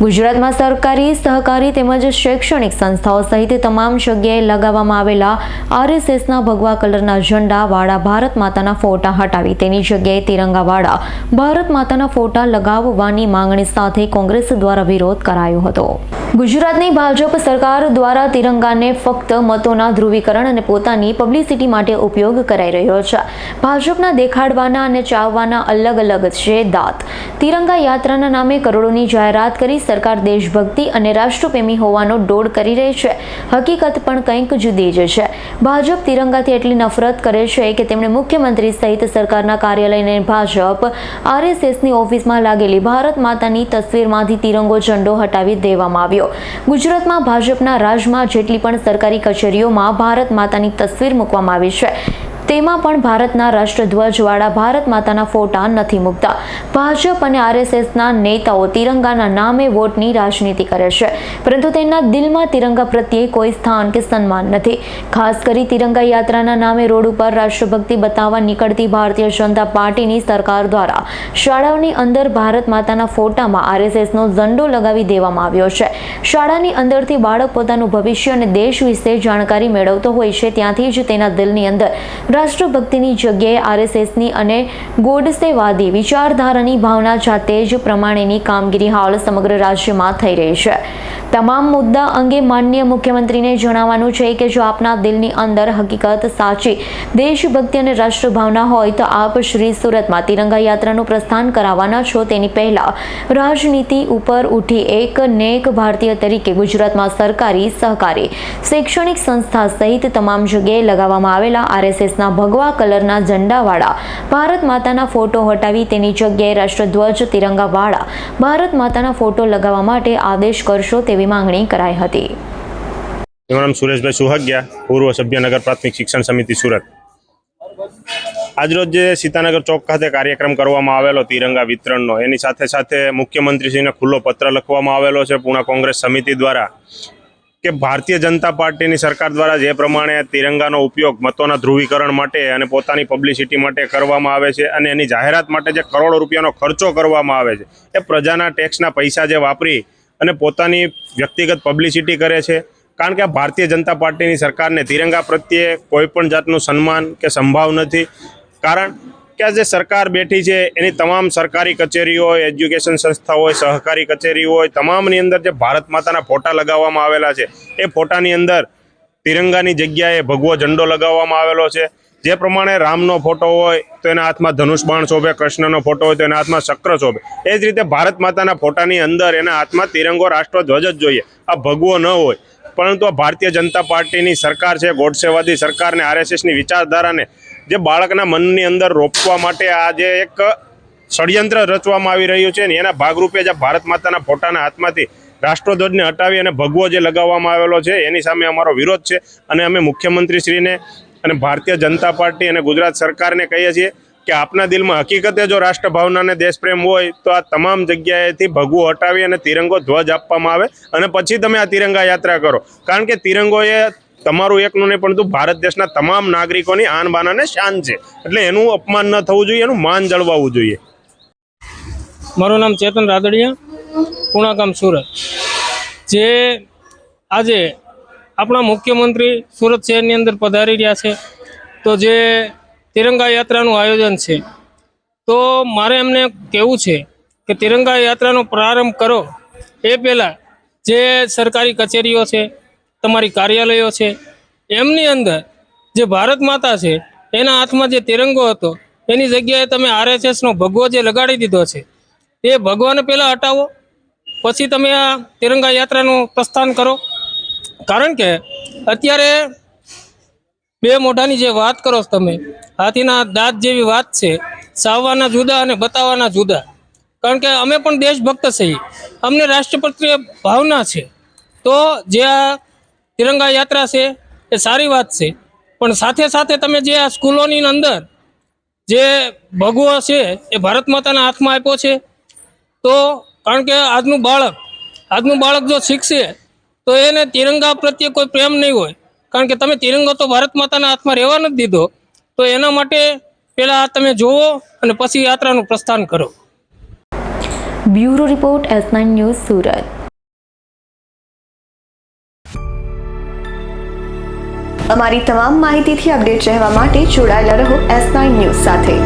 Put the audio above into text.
ગુજરાતમાં સરકારી, સહકારી તેમજ શૈક્ષણિક સંસ્થાઓ સહિત તમામ જગ્યાએ લગાવવામાં આવેલા આરએસએસના ભગવા કલરના ઝંડા વાળા ભારત માતાના ફોટા હટાવી. તેની જગ્યાએ તિરંગાવાળા ભારત માતાના ફોટા લગાવવાની માંગણી સાથે કોંગ્રેસ દ્વારા વિરોધ કરાયો હતો. ગુજરાતની ભાજપ સરકાર દ્વારા તિરંગાને ફક્ત મતોના ધ્રુવીકરણ અને પોતાની પબ્લિસિટી માટે ઉપયોગ કરાઈ રહ્યો છે. ભાજપના દેખાડવાના અને ચાવવાના અલગ અલગ છે દાંત. તિરંગા યાત્રાના નામે કરોડોની જાહેરાત કરી સરકાર દેશભક્તિ અને રાષ્ટ્રપ્રેમી હોવાનો ડોળ કરી રહી છે. હકીકત પણ કંઈક જુદી જ છે. ભાજપ તિરંગાથી એટલી નફરત કરે છે કે તેમણે મુખ્યમંત્રી સહિત સરકારના કાર્યાલયને ભાજપ આરએસએસની ઓફિસમાં લાગેલી ભારત માતાની તસવીરમાંથી તિરંગો ઝંડો હટાવી દેવામાં આવ્યો. ગુજરાતમાં ભાજપના રાજમાં જેટલી પણ સરકારી કચેરીઓમાં ભારત માતાની તસવીર મૂકવામાં આવી છે. તેમાં પણ ભારતના રાષ્ટ્રધ્વજવાળા ભારત માતાના ફોટા નથી મૂકતા. ભાજપ અને આરએસએસના નેતાઓ તિરંગાના નામે વોટની રાજનીતિ કરે છે. પરંતુ તેમના દિલમાં તિરંગા પ્રત્યે કોઈ સ્થાન કે સન્માન નથી. ખાસ કરી તિરંગા યાત્રાના નામે રોડ ઉપર રાષ્ટ્રભક્તિ બતાવવા નીકળતી ભારતીય જનતા પાર્ટીની સરકાર દ્વારા શાળાઓની અંદર ભારત માતાના ફોટામાં આરએસએસનો ઝંડો લગાવી દેવામાં આવ્યો છે. શાળાની અંદરથી બાળક પોતાનું ભવિષ્ય અને દેશ વિશે જાણકારી મેળવતો હોય છે, ત્યાંથી જ તેના દિલની અંદર રાષ્ટ્રભક્તિની જગ્યાએ આરએસએસની અને ગોડસેવાદી વિચારધારાની ભાવના જાતે જ પ્રમાણેની કામગીરી હાલ સમગ્ર રાજ્યમાં થઈ રહી છે. તમામ મુદ્દા અંગે માનનીય મુખ્યમંત્રીને જણાવવાનું છે કે જો આપના દિલની અંદર હકીકત સાચી દેશભક્તિ અને રાષ્ટ્રભાવના હોય તો આપ શ્રી સુરતમાં તિરંગા યાત્રાનું પ્રસ્થાન કરાવવાના છો. તેની પહેલા રાજનીતિ ઉપર ઉઠી એક નેક ભારતીય તરીકે ગુજરાતમાં સરકારી સહકારી શૈક્ષણિક સંસ્થા સહિત તમામ જગ્યાએ લગાવવામાં આવેલા આરએસએસના ભગવા કલરના ઝંડાવાળા ભારત માતાના ફોટો હટાવી તેની જગ્યાએ રાષ્ટ્રધ્વજ તિરંગાવાળા ભારત માતાના ફોટો લગાવવા માટે આદેશ કરશો તેવી માંગણી કરાઈ હતી. મારું સુરેશભાઈ સુહગ્યા, પૂર્વ સભ્યનગર પ્રાથમિક શિક્ષણ સમિતિ સુરત. આજરોજ જે સીતાનગર ચોક ખાતે કાર્યક્રમ કરવામાં આવેલો, તિરંગા વિતરણનો, એની સાથે સાથે મુખ્યમંત્રીશ્રીને ખુલ્લો પત્ર લખવામાં આવેલો છે પૂણા કોંગ્રેસ સમિતિ દ્વારા કે ભારતીય જનતા પાર્ટીની સરકાર દ્વારા જે પ્રમાણે તિરંગાનો ઉપયોગ મતોના ધ્રુવીકરણ માટે અને પોતાની પબ્લિસિટી માટે કરવામાં આવે છે અને એની જાહેરાત માટે જે કરોડો રૂપિયાનો ખર્ચો કરવામાં આવે છે, એ પ્રજાના ટેક્સના પૈસા જે વાપરી અને પોતાની વ્યક્તિગત પબ્લિસિટી કરે છે. કારણ કે આ ભારતીય જનતા પાર્ટીની સરકારને તિરંગા પ્રત્યે કોઈ પણ જાતનું સન્માન કે સંભાવ નથી. કારણ કે આ જે સરકાર બેઠી છે, એની તમામ સરકારી કચેરીઓ હોય એજ્યુકેશન સંસ્થા હોય સહકારી કચેરી હોય તમામની અંદર જે ભારત માતાના ફોટા લગાવવામાં આવેલા છે, એ ફોટાની અંદર તિરંગાની જગ્યાએ ભગવો ઝંડો લગાવવામાં આવેલો છે. જે પ્રમાણે રામનો ફોટો હોય તો એના હાથમાં ધનુષ બાણ શોભે, કૃષ્ણનો ફોટો હોય તો એના હાથમાં ચક્ર શોભે. એ જ રીતે ભારત માતાના ફોટાની અંદર એના હાથમાં તિરંગો રાષ્ટ્રધ્વજ જ જોઈએ. આ ભગવો ન હોય. પરંતુ આ ભારતીય જનતા પાર્ટીની સરકાર છે, ગોડસેવાદી સરકારને આરએસએસની વિચારધારાને જે બાળકના મનની અંદર રોપવા માટે આ જે એક ષડયંત્ર રચવામાં આવી રહ્યું છે ને એના ભાગરૂપે જ ભારત માતાના ફોટાના હાથમાંથી રાષ્ટ્રધ્વજને હટાવી અને ભગવો જે લગાવવામાં આવેલો છે, એની સામે અમારો વિરોધ છે. અને અમે મુખ્યમંત્રીશ્રીને અને ભારતીય જનતા પાર્ટી અને ગુજરાત સરકારને કહીએ છીએ કે આપના દિલમાં હકીકતે જો રાષ્ટ્રભાવના અને દેશપ્રેમ હોય તો આ તમામ જગ્યાએથી ભગવું હટાવી અને તિરંગો ધ્વજ આપવામાં આવે અને પછી તમે આ તિરંગા યાત્રા કરો. કારણ કે તિરંગો એ તમારું એકનું નહીં પરંતુ ભારત દેશના તમામ નાગરિકોની આન બાનાને શાન છે. એટલે એનું અપમાન ન થવું જોઈએ, એનું માન જળવાવું જોઈએ. મારું નામ ચેતન રાદડિયા, પૂણા સુરત. જે આજે આપણા મુખ્યમંત્રી સુરત શહેરની અંદર પધારી રહ્યા છે. તો જે તિરંગા યાત્રાનું આયોજન છે, તો મારે એમને કહેવું છે કે તિરંગા યાત્રાનો પ્રારંભ કરો. એ પહેલાં જે સરકારી કચેરીઓ છે, તમારી કાર્યાલયો છે, એમની અંદર જે ભારત માતા છે, એના હાથમાં જે તિરંગો હતો, એની જગ્યાએ તમે આરએસએસનો ભગવો જે લગાડી દીધો છે, એ ભગવાને પહેલાં હટાવો. પછી તમે આ તિરંગા યાત્રાનું પ્રસ્થાન કરો. કારણ કે અત્યારે બે મોઢાની જે વાત કરો છો તમે, હાથીના દાંત જેવી વાત છે, સાવવાના જુદા અને બતાવવાના જુદા. કારણ કે અમે પણ દેશભક્ત છીએ અમને રાષ્ટ્રપતિય ભાવના છે. તો જે આ તિરંગા યાત્રા છે, એ સારી વાત છે. પણ સાથે સાથે તમે જે આ સ્કૂલોની અંદર જે ભગવો છે, એ ભારત માતાના હાથમાં આપ્યો છે, તો કારણ કે આજનું બાળક આજનું બાળક જો શીખશે તો એને તિરંગા પ્રત્યે કોઈ પ્રેમ નહીં હોય. કારણ કે તમે તિરંગો તો ભારત માતાના હાથમાં રહેવા નથી દીધો. તો એના માટે પહેલાં તમે જુઓ અને પછી યાત્રાનું પ્રસ્થાન કરો. Bureau report S nine news Surat. અમારી તમામ માહિતીથી અપડેટ રહેવા માટે જોડાયેલા રહો એસ નાઇન ન્યૂઝ સાથે.